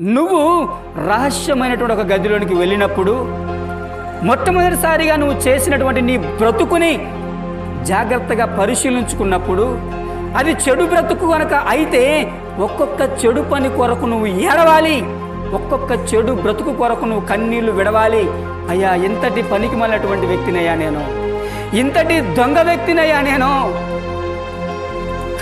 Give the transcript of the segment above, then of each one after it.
నువ్వు రహస్యమైనటువంటి ఒక గదిలోనికి వెళ్ళినప్పుడు మొట్టమొదటిసారిగా నువ్వు చేసినటువంటి నీ బ్రతుకుని జాగ్రత్తగా పరిశీలించుకున్నప్పుడు అది చెడు బ్రతుకు కనుక అయితే ఒక్కొక్క చెడు పని కొరకు నువ్వు ఏడవాలి. ఒక్కొక్క చెడు బ్రతుకు కొరకు నువ్వు కన్నీళ్ళు విడవాలి. అయ్యా ఇంతటి పనికి మళ్ళినటువంటి వ్యక్తినయ్యా నేను. ఇంతటి దొంగ వ్యక్తినయ్యా నేను.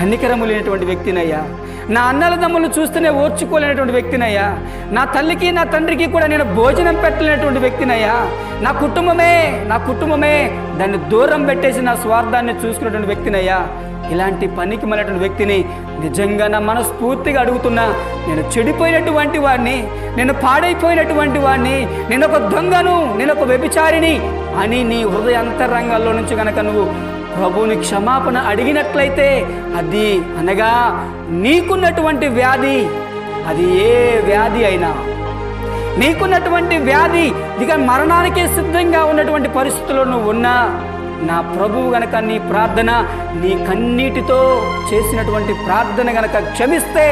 కన్నికరము లేనటువంటి వ్యక్తినయ్యా. నా అన్నల దమ్ములు చూస్తూనే ఓర్చుకోలేనటువంటి వ్యక్తినయ్యా. నా తల్లికి నా తండ్రికి కూడా నేను భోజనం పెట్టలేనటువంటి వ్యక్తినయ్యా. నా కుటుంబమే నా కుటుంబమే దాన్ని దూరం పెట్టేసి నా స్వార్థాన్ని చూసుకునేటువంటి వ్యక్తినయ్యా. ఇలాంటి పనికి మనటువంటి వ్యక్తిని నిజంగా నా మనస్ఫూర్తిగా అడుగుతున్నా. నేను చెడిపోయినటువంటి వాడిని నేను పాడైపోయినటువంటి వాడిని నేను ఒక దొంగను నేను ఒక వ్యభిచారిని అని నీ హృదయ అంతరంగాల్లో నుంచి కనుక నువ్వు ప్రభువుని క్షమాపణ అడిగినట్లయితే అది అనగా నీకున్నటువంటి వ్యాధి అది ఏ వ్యాధి అయినా నీకున్నటువంటి వ్యాధి ఇక మరణానికే సిద్ధంగా ఉన్నటువంటి పరిస్థితుల్లో నువ్వు ఉన్నా నా ప్రభువు గనక నీ ప్రార్థన నీ కన్నీటితో చేసినటువంటి ప్రార్థన గనక క్షమిస్తే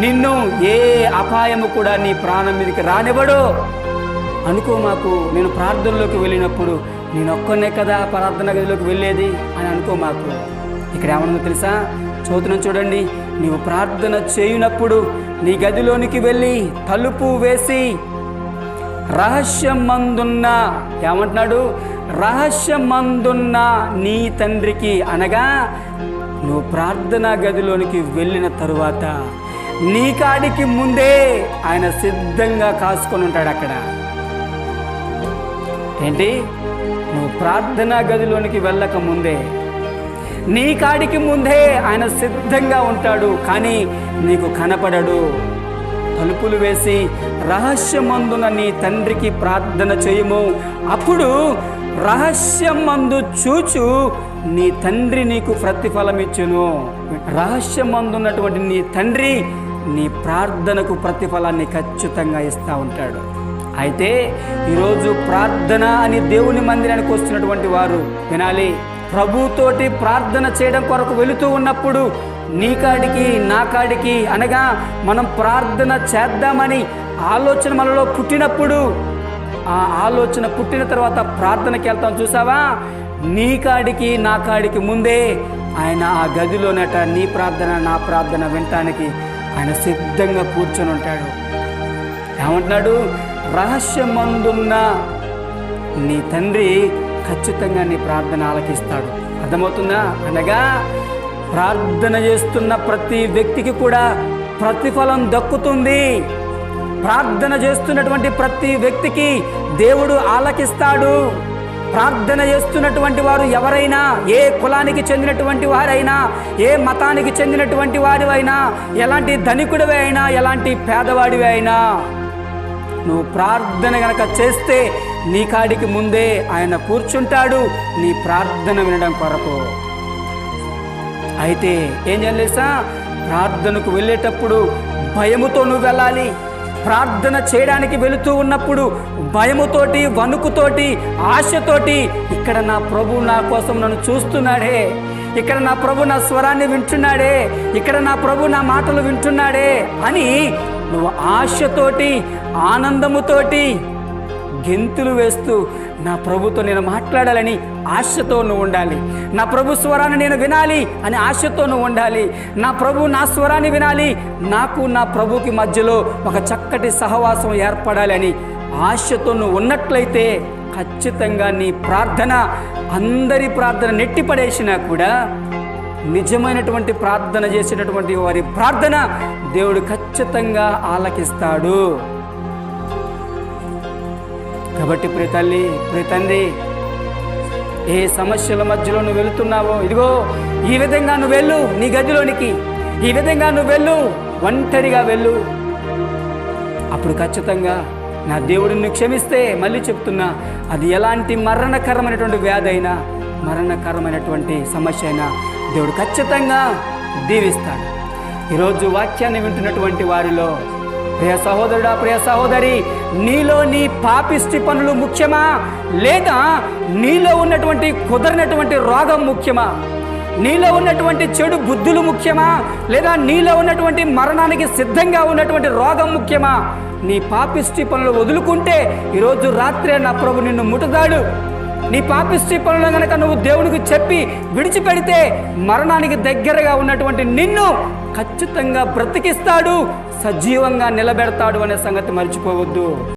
నిన్ను ఏ అపాయము కూడా నీ ప్రాణం మీదకి రానివ్వడు. అనుకో మాకు నేను ప్రార్థనలోకి వెళ్ళినప్పుడు నేను ఒక్కనే కదా ప్రార్థన గదిలోకి వెళ్ళేది అని అనుకో మాకు. ఇక్కడ ఏమన్నా తెలుసా? చదువుతున్నాం చూడండి. నీవు ప్రార్థన చేయునప్పుడు నీ గదిలోనికి వెళ్ళి తలుపు వేసి రహస్యం మందున్న ఏమంటున్నాడు? రహస్యం మందున్న నీ తండ్రికి అనగా నువ్వు ప్రార్థనా గదిలోనికి వెళ్ళిన తరువాత నీ కాడికి ముందే ఆయన సిద్ధంగా కాసుకొని ఉంటాడు అక్కడ. ఏంటి? నువ్వు ప్రార్థనా గదిలోనికి వెళ్ళక ముందే నీ కాడికి ముందే ఆయన సిద్ధంగా ఉంటాడు కానీ నీకు కనపడడు. తలుపులు వేసి రహస్యమందున నీ తండ్రికి ప్రార్థన చేయము. అప్పుడు రహస్యమందు చూచు నీ తండ్రి నీకు ప్రతిఫలం ఇచ్చును రహస్యమందున్నటువంటి నీ తండ్రి నీ ప్రార్థనకు ప్రతిఫలాన్ని ఖచ్చితంగా ఇస్తూ ఉంటాడు. అయితే ఈరోజు ప్రార్థన అని దేవుని మందిరానికి వస్తున్నటువంటి వారు వినాలి. ప్రభుతోటి ప్రార్థన చేయడం కొరకు వెళుతూ ఉన్నప్పుడు నీ కాడికి నా కాడికి అనగా మనం ప్రార్థన చేద్దామని ఆలోచన మనలో పుట్టినప్పుడు ఆ ఆలోచన పుట్టిన తర్వాత ప్రార్థనకి వెళ్తాం చూసావా? నీ కాడికి నా కాడికి ముందే ఆయన ఆ గదిలోనట నీ ప్రార్థన నా ప్రార్థన వినటానికి ఆయన సిద్ధంగా కూర్చొని ఉంటాడు. ఏమంటున్నాడు? రహస్యమందున్న నీ తండ్రి ఖచ్చితంగా నీ ప్రార్థన ఆలకిస్తాడు. అర్థమవుతుందా? అనగా ప్రార్థన చేస్తున్న ప్రతి వ్యక్తికి కూడా ప్రతిఫలం దక్కుతుంది. ప్రార్థన చేస్తున్నటువంటి ప్రతి వ్యక్తికి దేవుడు ఆలకిస్తాడు. ప్రార్థన చేస్తున్నటువంటి వారు ఎవరైనా ఏ కులానికి చెందినటువంటి వారైనా ఏ మతానికి చెందినటువంటి వారివైనా ఎలాంటి ధనికుడివే అయినా ఎలాంటి పేదవాడివి అయినా నువ్వు ప్రార్థన గనక చేస్తే నీ కాడికి ముందే ఆయన కూర్చుంటాడు నీ ప్రార్థన వినడం కొరకు. అయితే ఏం చేయాలిసా ప్రార్థనకు వెళ్ళేటప్పుడు భయముతో నువ్వు వెళ్ళాలి. ప్రార్థన చేయడానికి వెళుతూ ఉన్నప్పుడు భయముతోటి వణుకుతోటి ఆశతోటి ఇక్కడ నా ప్రభు నా కోసం నన్ను చూస్తున్నాడే. ఇక్కడ నా ప్రభు నా స్వరాన్ని వింటున్నాడే. ఇక్కడ నా ప్రభు నా మాటలు వింటున్నాడే అని నువ్వు ఆశతోటి ఆనందముతోటి గెంతులు వేస్తూ నా ప్రభుతో నేను మాట్లాడాలని ఆశతో నువ్వు ఉండాలి. నా ప్రభు స్వరాన్ని నేను వినాలి అని ఆశతో నువ్వు ఉండాలి. నా ప్రభు నా స్వరాన్ని వినాలి. నాకు నా ప్రభుకి మధ్యలో ఒక చక్కటి సహవాసం ఏర్పడాలి అని ఆశతో నువ్వు ఉన్నట్లయితే ఖచ్చితంగా నీ ప్రార్థన అందరి ప్రార్థన నెట్టిపడేసినా కూడా నిజమైనటువంటి ప్రార్థన చేసేటటువంటి వారి ప్రార్థన దేవుడు ఖచ్చితంగా ఆలకిస్తాడు. కాబట్టి ప్రియ తల్లి ప్రియ తండ్రి ఏ సమస్యల మధ్యలో నువ్వు వెళుతున్నావో ఇదిగో ఈ విధంగా నువ్వు వెళ్ళు నీ గదిలోనికి. ఈ విధంగా నువ్వు వెళ్ళు ఒంటరిగా వెళ్ళు. అప్పుడు ఖచ్చితంగా నా దేవుడిని క్షమిస్తే మళ్ళీ చెప్తున్నా అది ఎలాంటి మరణకరమైనటువంటి వ్యాధి అయినా మరణకరమైనటువంటి సమస్య అయినా దేవుడు ఖచ్చితంగా దీవిస్తాడు. ఈరోజు వాక్యాన్ని వింటున్నటువంటి వారిలో ప్రియ సహోదరుడా ప్రియ సహోదరి నీలో నీ పాపిష్టి పనులు ముఖ్యమా? లేదా నీలో ఉన్నటువంటి కుదరినటువంటి రోగం ముఖ్యమా? నీలో ఉన్నటువంటి చెడు బుద్ధులు ముఖ్యమా? లేదా నీలో ఉన్నటువంటి మరణానికి సిద్ధంగా ఉన్నటువంటి రోగం ముఖ్యమా? నీ పాపిష్టి పనులు వదులుకుంటే ఈరోజు రాత్రే నా ప్రభు నిన్ను ముట్టుతాడు నీ పాపిష్టి పనులు కనుక నువ్వు దేవునికి చెప్పి విడిచిపెడితే మరణానికి దగ్గరగా ఉన్నటువంటి నిన్ను ఖచ్చితంగా బ్రతికిస్తాడు సజీవంగా నిలబెడతాడు అనే సంగతి మర్చిపోవద్దు.